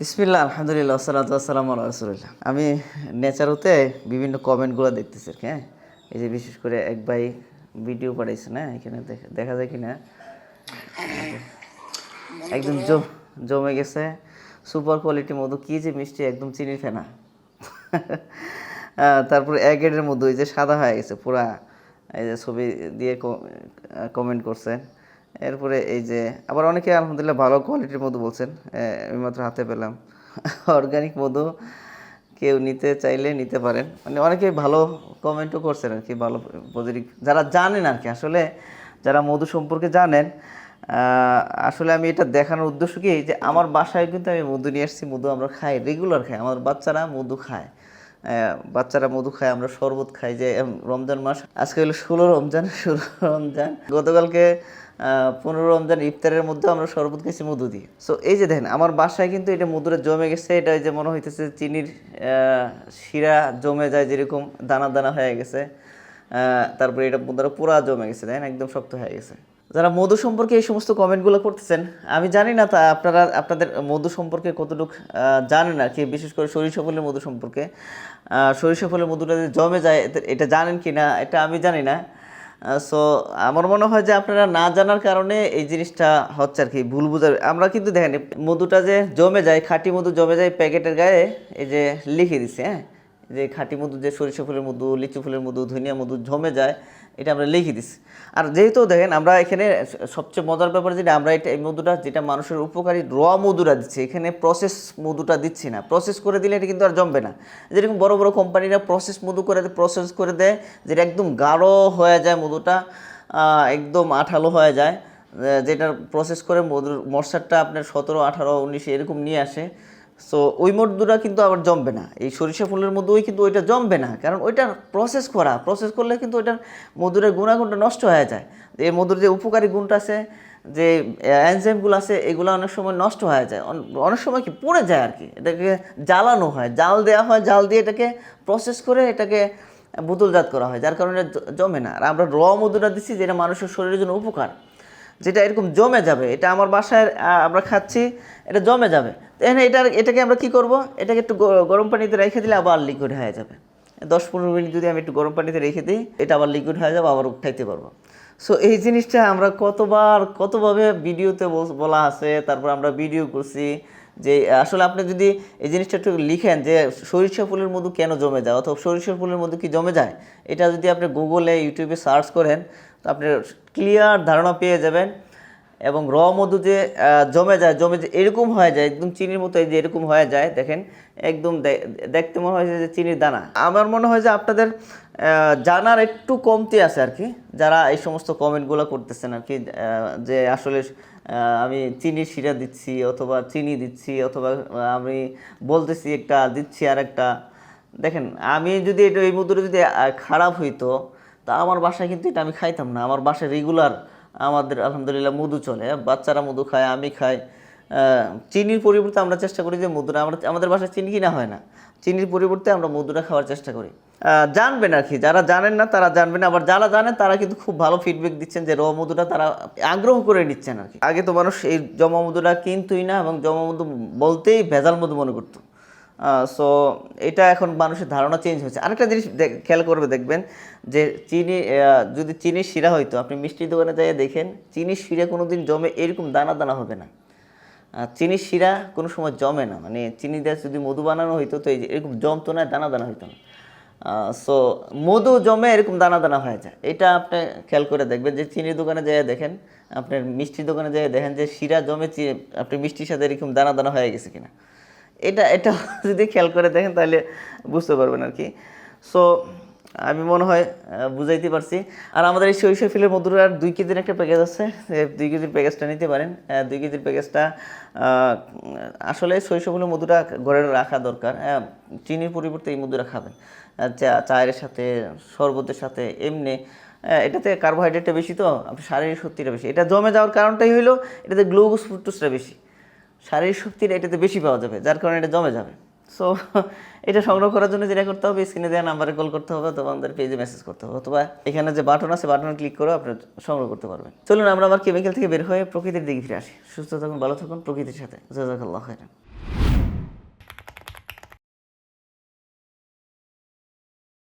বিসমিল্লা আলহামদুলিল্লাহ সালাতু আসসালামু আলা রাসূলিল্লাহ। আমি নেচারোতে বিভিন্ন কমেন্টগুলো দেখতেছি আর হ্যাঁ? এই যে বিশেষ করে এক ভাই ভিডিও পাঠাইছে না? এখানে দেখা- যায় কি না একদম জমে গেছে। সুপার কোয়ালিটি মধু, কি যে মিষ্টি, একদম চিনি ফেনা। তারপরে এক গেটের মধ্যে ওই যে সাদা হয়ে গেছে, পুরা, এই যে ছবি দিয়ে কমেন্ট করছে এরপরে এই যে, আবার অনেকে আলহামদুলিল্লাহ ভালো কোয়ালিটির মধু বলছেন। আমি মাত্র হাতে পেলাম। অর্গানিক মধু কেউ নিতে চাইলে নিতে পারেন। মানে অনেকে ভালো কমেন্টও করছেন আর কি ভালো পজিটিভ যারা জানেন আর কি আসলে যারা মধু সম্পর্কে জানেন আসলে আমি এটা দেখানোর উদ্দেশ্য কি যে আমার বাসায় কিন্তু আমি মধু নিয়ে আসছি, মধু আমরা খাই রেগুলার খাই। আমার বাচ্চারা মধু খায়। বাচ্চারা মধু খায়, আমরা শরবত খাই। যে, রমজান মাস, আজকে হলো ষোলো রমজান ষোলো রমজান। গতকালকে পনেরো রমজান ইফতারের মধ্যে আমরা শরবত খেয়েছি মধু দিয়ে। সো এই যে দেখেন, আমার বাসায় কিন্তু এটা মধুরে জমে গেছে, এটা যে মনে হইতেছে চিনির শিরা জমে যায় যেরকম দানা দানা হয়ে গেছে তারপরে এটা মধুরা পুরা জমে গেছে, দেখেন, একদম শক্ত হয়ে গেছে। যারা মধু সম্পর্কে এই সমস্ত কমেন্টগুলো করতেছেন, আমি জানি না তা আপনারা, আপনাদের মধু সম্পর্কে কতটুকু জানেন আর কি, বিশেষ করে সরিষা ফুলের মধু সম্পর্কে। সরিষা ফুলের মধুটা জমে যায় এটা জানেন কি না এটা আমি জানি না। সো আমার মনে হয় যে আপনারা না জানার কারণে এই জিনিসটা হচ্ছে আর কি, ভুল বুঝার আমরা কিন্তু দেখেন মধুটা যে জমে যায়, খাঁটি মধু জমে যায়, প্যাকেটের গায়ে এই যে লিখে দিছে হ্যাঁ? যে খাঁটি মধু, যে সরিষা ফুলের মধু, লিচু ফুলের মধু, ধনিয়া মধু জমে যায়, এটা আমরা লিখে দিছি। আর যেহেতু দেখেন, আমরা এখানে সবচেয়ে মজার ব্যাপার যেটা, আমরা এটা, এই মধুটা যেটা মানুষের উপকারী র মধুটা দিচ্ছি, এখানে প্রসেস মধুটা দিচ্ছি না। প্রসেস করে দিলে এটা কিন্তু আর জমবে না। যেরকম বড় বড় কোম্পানিরা প্রসেস মধু করে প্রসেস করে দেয়, যেটা একদম গাঢ় হয়ে যায় মধুটা একদম আঠালো হয়ে যায় যেটা প্রসেস করে মধুর মশারটা আপনার সতেরো, আঠারো, উনিশ এরকম নিয়ে আসে। সো ওই মধুটা কিন্তু আবার জমবে না। এই সরিষা ফুলের মধ্যে ওই কিন্তু ওইটা জমবে না। কারণ ওইটা প্রসেস করা। প্রসেস করলে কিন্তু ওইটার মধুরের গুণাগুণটা নষ্ট হয়ে যায়। এই মধুর যে উপকারী গুণটা আছে, যে এনজাইমগুলো আছে, এগুলো অনেক সময় নষ্ট হয়ে যায়। অনেক সময় কি পড়ে যায় আর কি। এটাকে জ্বালানো হয়। জাল দেওয়া হয়, জাল দিয়ে এটাকে প্রসেস করে এটাকে বোতলজাত করা হয়। যার কারণে জমে না। আর আমরা র মধুটা দিচ্ছি যেটা মানুষের শরীরের জন্য উপকার। যেটা এরকম জমে যাবে, এটা আমার বাসায় আমরা খাচ্ছি, এটা জমে যাবে। এখানে এটা, এটাকে আমরা কি করব? এটাকে একটু গরম পানিতে রেখে দিলে আবার লিকুইড হয়ে যাবে। দশ পনেরো মিনিট যদি আমি একটু গরম পানিতে রেখে দিই, এটা আবার লিকুইড হয়ে যাবে, আবার উঠাইতে পারব। সো এই জিনিসটা আমরা কতবার, কতভাবে ভিডিওতে বল- বলা আছে, তারপর আমরা ভিডিও করছি, যে, আসলে আপনি যদি এই জিনিসটা একটু লিখেন, যে, সরিষা ফুলের মধু কেন জমে যায়, অথবা সরিষা ফুলের মধু কি জমে যায়, এটা যদি আপনি গুগলে ইউটিউবে সার্চ করেন তো আপনি ক্লিয়ার ধারণা পেয়ে যাবেন এবং র মধু যে জমে যায়, জমে যে এরকম হয়ে যায়, একদম চিনির মতো এই যে এরকম হয়ে যায়, দেখেন, একদম দেখতে মনে হয় যে চিনির দানা। আমার মনে হয় যে আপনাদের জানার একটু কমতি আছে আর কি, যারা এই সমস্ত কমেন্টগুলো করতেছেন আর কি যে আসলে আমি চিনির শিরা দিচ্ছি অথবা চিনি দিচ্ছি অথবা আমি বলতেছি একটা, দিচ্ছি আর একটা দেখেন, আমি যদি এটা, এই মধুটা যদি খারাপ হইতো তা আমার বাসায় কিন্তু এটা আমি খাইতাম না। আমার বাসায় রেগুলার আমাদের, আলহামদুলিল্লাহ, মধু চলে। বাচ্চারা মধু খায়, আমি খাই। চিনির পরিবর্তে আমরা চেষ্টা করি যে মধুরা আমরা আমাদের বাসায় চিনি কিনা হয় না। চিনির পরিবর্তে আমরা মধুটা খাওয়ার চেষ্টা করি। জানবেন আর কি। যারা জানেন না, তারা জানবেন আবার যারা জানেন, তারা কিন্তু খুব ভালো ফিডব্যাক দিচ্ছেন যে র মধুটা তারা আগ্রহ করে নিচ্ছেন আর কি। আগে তো মানুষ এই জমা মধুটা কিনতই না এবং জমা মধু বলতেই ভেজাল মধু মনে করতো। সো এটা এখন মানুষের ধারণা চেঞ্জ হয়েছে। আরেকটা জিনিস খেয়াল করবে দেখবেন যে চিনি যদি চিনির শিরা হইতো, আপনি মিষ্টির দোকানে যাই দেখেন, চিনির শিরা কোনো দিন জমে এরকম দানা দানা হবে না। চিনির শিরা কোনো সময় জমে না। মানে চিনি দিয়ে যদি মধু বানানো হইতো, তো এই এরকম জমতো না দানা দানা হইতো না। সো মধু জমে এরকম দানা দানা হয়ে যায়। এটা আপনি খেয়াল করে দেখবেন যে চিনির দোকানে যেয়ে দেখেন, আপনার মিষ্টির দোকানে যেয়ে দেখেন যে শিরা জমে আপনি মিষ্টির সাথে এরকম দানা দানা হয়ে গেছে কিনা। এটা এটা যদি খেয়াল করে দেখেন তাহলে বুঝতে পারবেন আর কি। সো আমি মনে হয় বুঝাইতে পারছি। আর আমাদের এই সরিষা ফিলের মধুর আর দুই কেজির একটা প্যাকেজ আছে। দুই কেজির প্যাকেজটা নিতে পারেন। দুই কেজির প্যাকেজটা আসলে ফুলের মধুটা ঘরে রাখা দরকার। চিনির পরিবর্তে এই মধুরা খাবেন। চা, চায়ের সাথে, শরবতের সাথে, এমনি। এটাতে কার্বোহাইড্রেটটা বেশি তো আপনার শারীরিক শক্তিটা বেশি। এটা জমে যাওয়ার কারণটাই হলো এটাতে গ্লুকোজ ফ্রুক্টোজটা বেশি। শারীরিক শক্তিটা এটাতে বেশি পাওয়া যাবে, যার কারণে এটা জমে যাবে। সো এটা সংগ্রহ করার জন্য যেটা করতে হবে স্ক্রিনে দেওয়া নাম্বারে কল করতে হবে, অথবা আমাদের পেজে মেসেজ করতে হবে, অথবা এখানে যে বাটন আছে বাটনে ক্লিক করে আপনার সংগ্রহ করতে পারবেন। চলুন আমরা আবার কেমিক্যাল থেকে বের হয়ে প্রকৃতির দিকে ফিরে আসি। সুস্থ থাকুন, ভালো থাকুন প্রকৃতির সাথে।